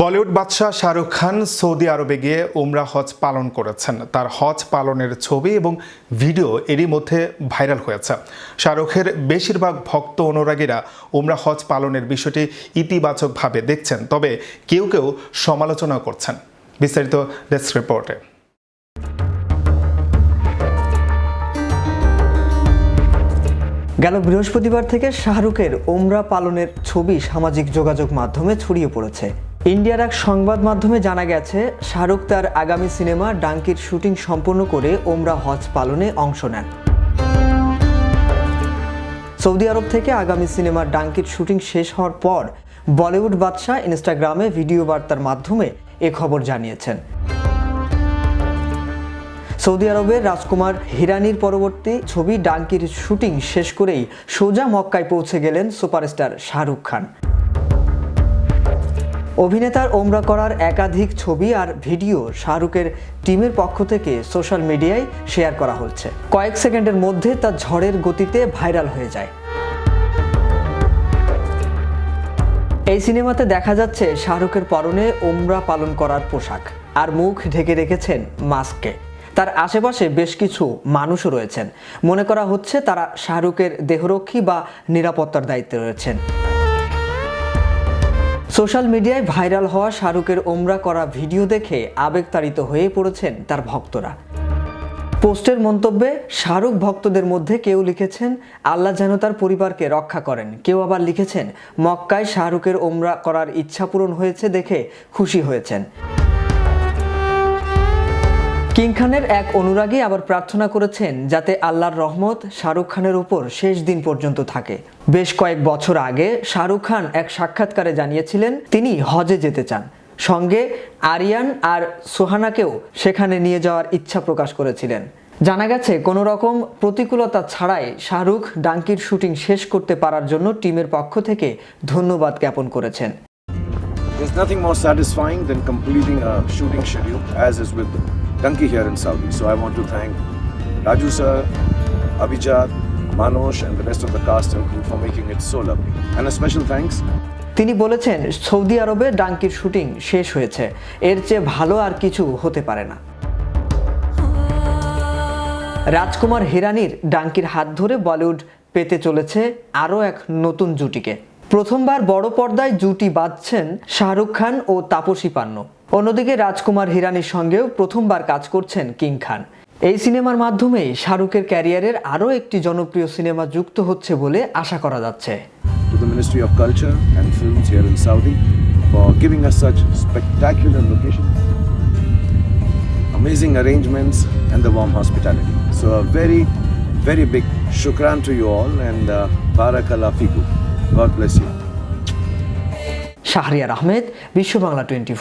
বলিউড বাদশাহ শাহরুখ খান সৌদি আরবে গিয়ে উমরা হজ পালন করেছেন। তার হজ পালনের ছবি এবং ভিডিও এরই মধ্যে ভাইরাল হয়েছে। শাহরুখের বেশিরভাগ ভক্ত অনুরাগীরা উমরা হজ পালনের বিষয়টি ইতিবাচকভাবে দেখছেন, তবে কেউ কেউ সমালোচনা করছেন। বিস্তারিত ডেস্ক রিপোর্টে। গেল বৃহস্পতিবার থেকে শাহরুখের ওমরা পালনের ছবি সামাজিক যোগাযোগ মাধ্যমে ছড়িয়ে পড়েছে। ইন্ডিয়ার এক সংবাদ মাধ্যমে জানা গেছে, শাহরুখ তার আগামী সিনেমা ডাঙ্কির শুটিং সম্পন্ন করে ওমরা হজ পালনে অংশ নেন। সৌদি আরব থেকে আগামী সিনেমার ডাঙ্কির শুটিং শেষ হওয়ার পর বলিউড বাদশাহ ইনস্টাগ্রামে ভিডিও বার্তার মাধ্যমে এ খবর জানিয়েছেন। সৌদি আরবের রাজকুমার হিরানির পরবর্তী ছবি ডাঙ্কির শুটিং শেষ করেই সোজা মক্কায় পৌঁছে গেলেন সুপারস্টার শাহরুখ খান। অভিনেতার ওমরা করার একাধিক ছবি আর ভিডিও শাহরুখের টিমের পক্ষ থেকে সোশ্যাল মিডিয়ায় শেয়ার করা হচ্ছে। কয়েক সেকেন্ডের মধ্যে তা ঝড়ের গতিতে ভাইরাল হয়ে যায়। এই সিনেমাতে দেখা যাচ্ছে শাহরুখের পরনে ওমরা পালন করার পোশাক আর মুখ ঢেকে রেখেছেন মাস্কে তার আশেপাশে বেশ কিছু মানুষও রয়েছেন। মনে করা হচ্ছে তারা শাহরুখের দেহরক্ষী বা নিরাপত্তার দায়িত্বে রয়েছেন। সোশ্যাল মিডিয়ায় ভাইরাল হওয়া শাহরুখের ওমরা করা ভিডিও দেখে আবেগতাড়িত হয়ে পড়েছেন তার ভক্তরা। পোস্টের মন্তব্যে, শাহরুখ ভক্তদের মধ্যে কেউ লিখেছেন, আল্লাহ যেন তার পরিবারকে রক্ষা করেন। কেউ আবার লিখেছেন, মক্কায় শাহরুখের ওমরা করার ইচ্ছা পূরণ হয়েছে দেখে খুশি হয়েছেন। কিং খানের এক অনুরাগী আবার প্রার্থনা করেছেন যাতে আল্লাহর রহমত শাহরুখ খানের উপর শেষ দিন পর্যন্ত থাকে। বেশ কয়েক বছর আগে শাহরুখ খান এক সাক্ষাৎকারে জানিয়েছিলেন তিনি হজে যেতে চান। সঙ্গে আরিয়ান আর সোহানাকেও সেখানে নিয়ে যাওয়ার ইচ্ছা প্রকাশ করেছিলেন। জানা গেছে কোনো রকম প্রতিকূলতা ছাড়াই শাহরুখ ডাঙ্কির শুটিং শেষ করতে পারার জন্য টিমের পক্ষ থেকে ধন্যবাদ জ্ঞাপন করেছেন। There's nothing more satisfying than completing a shooting schedule, as is with Dunky here in Saudi. So I want to thank Raju sir, Abhijat, Manosh, and the rest of the cast and crew for making it so lovely. And a special thanks তিনি বলেছেন Saudi আরবে ডাঙ্কির shooting শেষ হয়েছে এর চেয়ে ভালো আর কিছু হতে পারে না রাজকুমার হিরানির ডাঙ্কির হাত ধরে বলিউড পেতে চলেছে আরও এক নতুন জুটিকে প্রথমবার বড় পর্দায় জুটি বাঁধছেন শাহরুখ খান ও তাপসী পান্ন অন্যদিকে রাজকুমার হিরানির সঙ্গেও প্রথমবার কাজ করছেন কিং খান এই সিনেমার মাধ্যমে শাহরুখের ক্যারিয়ারের আরও একটি জনপ্রিয় সিনেমা যুক্ত হচ্ছে বলে আশা করা যাচ্ছে amazing arrangements and the warm hospitality. So a very, very big shukran to you all and uh, barakallah fikum. God bless you. Shahriar Ahmed Bishwa Bangla twenty